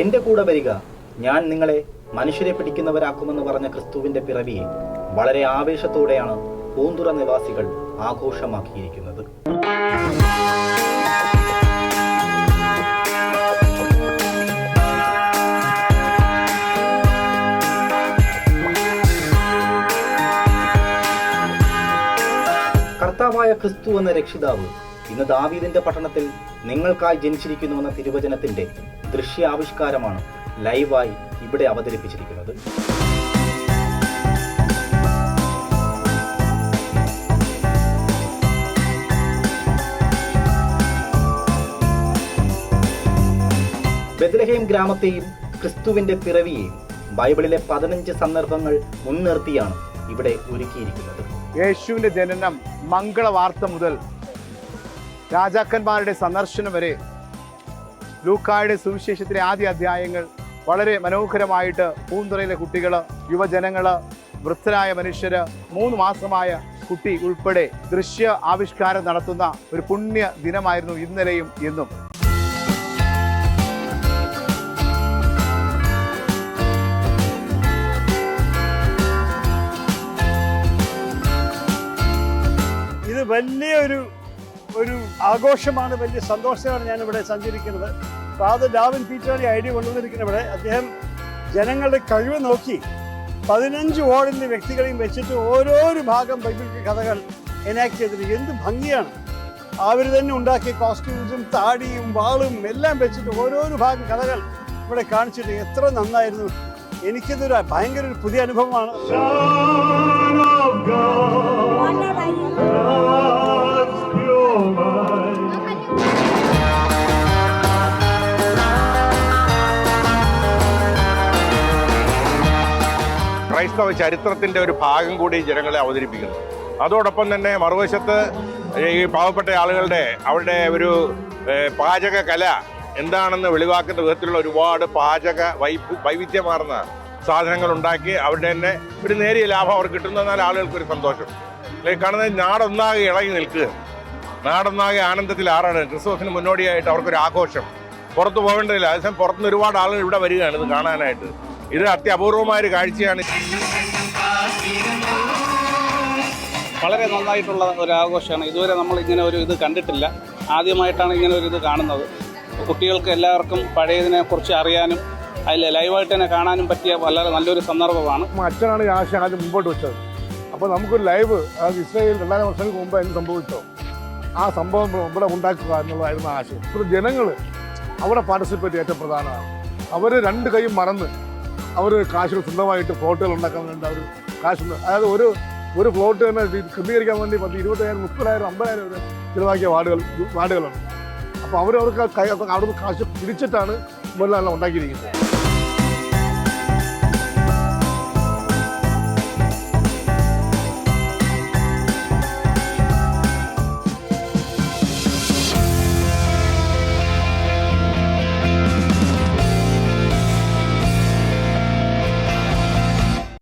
എന്റെ കൂടെ വരിക. ഞാൻ നിങ്ങളെ മനുഷ്യരെ പിടിക്കുന്നവരാക്കുമെന്ന് പറഞ്ഞ ക്രിസ്തുവിന്റെ പിറവിയെ വളരെ ആവേശത്തോടെയാണ് പൂന്തുറ നിവാസികൾ ആഘോഷമാക്കിയിരിക്കുന്നത്. കർത്താവായ ക്രിസ്തു എന്ന രക്ഷിതാവ് ഇന്ന് ദാവീദിന്റെ പട്ടണത്തിൽ നിങ്ങൾക്കായി ജനിച്ചിരിക്കുന്നുവെന്ന തിരുവചനത്തിന്റെ ദൃശ്യാവിഷ്കാരമാണ് ലൈവായി ഇവിടെ അവതരിപ്പിച്ചിരിക്കുന്നത്. ബെത്ലഹേം ഗ്രാമത്തെയും ക്രിസ്തുവിന്റെ പിറവിയെയും ബൈബിളിലെ പതിനഞ്ച് സന്ദർഭങ്ങൾ മുൻനിർത്തിയാണ് ഇവിടെ ഒരുക്കിയിരിക്കുന്നത്. യേശുവിന്റെ ജനനം മംഗളവാർത്ത മുതൽ രാജാക്കന്മാരുടെ സന്ദർശനം വരെ ലൂക്കായുടെ സുവിശേഷത്തിലെ ആദ്യ അധ്യായങ്ങൾ വളരെ മനോഹരമായിട്ട് പൂന്തുറയിലെ കുട്ടികൾ യുവജനങ്ങൾ വൃദ്ധരായ മനുഷ്യർ മൂന്ന് മാസമായ കുട്ടി ഉൾപ്പെടെ ദൃശ്യ ആവിഷ്കാരം നടത്തുന്ന ഒരു പുണ്യ ദിനമായിരുന്നു ഇന്നലെയും എന്നും ഇത് വലിയൊരു ഒരു ആഘോഷമാണ് വലിയ സന്തോഷമാണ് ഞാനിവിടെ ഇവിടെ സഞ്ചരിക്കുന്നത് ഫാദർ ഡാവിൻ പീറ്റർ ഐ ഐഡിയ കൊണ്ടുവന്നിരിക്കുന്ന ഇവിടെ. അദ്ദേഹം ജനങ്ങളുടെ കഴിവ് നോക്കി പതിനഞ്ച് വാർഡിന്റെ വ്യക്തികളെയും വെച്ചിട്ട് ഓരോരോ ഭാഗം ബൈബിൾ കഥകൾ എനാക്ട് ചെയ്തിരിക്കും എന്ത് ഭംഗിയാണ്. അവർ തന്നെ ഉണ്ടാക്കിയ കോസ്റ്റ്യൂംസും താടിയും വാളും എല്ലാം വെച്ചിട്ട് ഓരോരോ ഭാഗം കഥകൾ ഇവിടെ കാണിച്ചിട്ട് എത്ര നന്നായിരുന്നു. എനിക്കിതൊരു ഭയങ്കര ഒരു പുതിയ അനുഭവമാണ്. ക്രൈസ്തവ ചരിത്രത്തിന്റെ ഒരു ഭാഗം കൂടി ജനങ്ങളെ അവതരിപ്പിക്കുന്നു. അതോടൊപ്പം തന്നെ മറുവശത്ത് ഈ പാവപ്പെട്ട ആളുകളുടെ അവരുടെ ഒരു പാചക കല എന്താണെന്ന് വെളിവാക്കുന്ന വിധത്തിലുള്ള ഒരുപാട് പാചക വൈവിധ്യമാർന്ന സാധനങ്ങൾ ഉണ്ടാക്കി അവരുടെ തന്നെ ഒരു നേരിയ ലാഭം അവർക്ക് ആളുകൾക്ക് ഒരു സന്തോഷം. കാണുന്നത് നാടൊന്നാകെ ഇളകി നിൽക്കുക. നാടൊന്നാകെ ആനന്ദത്തിൽ ആറാണ്. ക്രിസ്മസിന് മുന്നോടിയായിട്ട് അവർക്കൊരു ആഘോഷം. പുറത്ത് പോകേണ്ടതില്ല. അതേസമയം പുറത്തുനിന്ന് ഒരുപാട് ആളുകൾ ഇവിടെ വരികയാണ് ഇത് കാണാനായിട്ട്. ഇത് അത്യപൂർവമായ ഒരു കാഴ്ചയാണ്. വളരെ നന്നായിട്ടുള്ള ഒരു ആഘോഷമാണ്. ഇതുവരെ നമ്മൾ ഇങ്ങനെ ഒരു ഇത് കണ്ടിട്ടില്ല. ആദ്യമായിട്ടാണ് ഇങ്ങനെ ഒരു ഇത് കാണുന്നത്. കുട്ടികൾക്ക് എല്ലാവർക്കും പഴയതിനെ കുറിച്ച് അറിയാനും അതിൽ ലൈവായിട്ട് തന്നെ കാണാനും പറ്റിയ വളരെ നല്ലൊരു സന്ദർഭമാണ്. അച്ഛനാണ് ഈ ആശയം ആദ്യം മുമ്പോട്ട് വെച്ചത്. അപ്പോൾ നമുക്കൊരു ലൈവ് അത് ഇസ്രായേൽ രണ്ടായിരം വർഷങ്ങൾക്ക് മുമ്പ് അതിന് സംഭവിച്ചോ? ആ സംഭവം ഇവിടെ ഉണ്ടാക്കുക എന്നുള്ളതായിരുന്നു ആശയം. ഇപ്പോൾ ജനങ്ങൾ അവിടെ പാർട്ടിസിപ്പേറ്റ് ഏറ്റവും പ്രധാനമാണ്. അവർ രണ്ട് കൈയും മറന്ന് അവർ കാശ് സ്വന്തമായിട്ട് ഫ്ലോട്ടുകൾ ഉണ്ടാക്കാൻ വേണ്ടി അവർ കാശ് അതായത് ഒരു ഒരു ഫ്ലോട്ട് തന്നെ ക്രമീകരിക്കാൻ വേണ്ടി പത്ത് ഇരുപത്തയ്യായിരം മുപ്പതിനായിരം അമ്പതിനായിരം വരെ ചിലവാക്കിയ വാർഡുകൾ വാർഡുകളുണ്ട്. അപ്പോൾ അവർ അവർക്ക് കൈ അവിടുന്ന് കാശ് പിടിച്ചിട്ടാണ് മുതലെല്ലാം ഉണ്ടാക്കിയിരിക്കുന്നത്.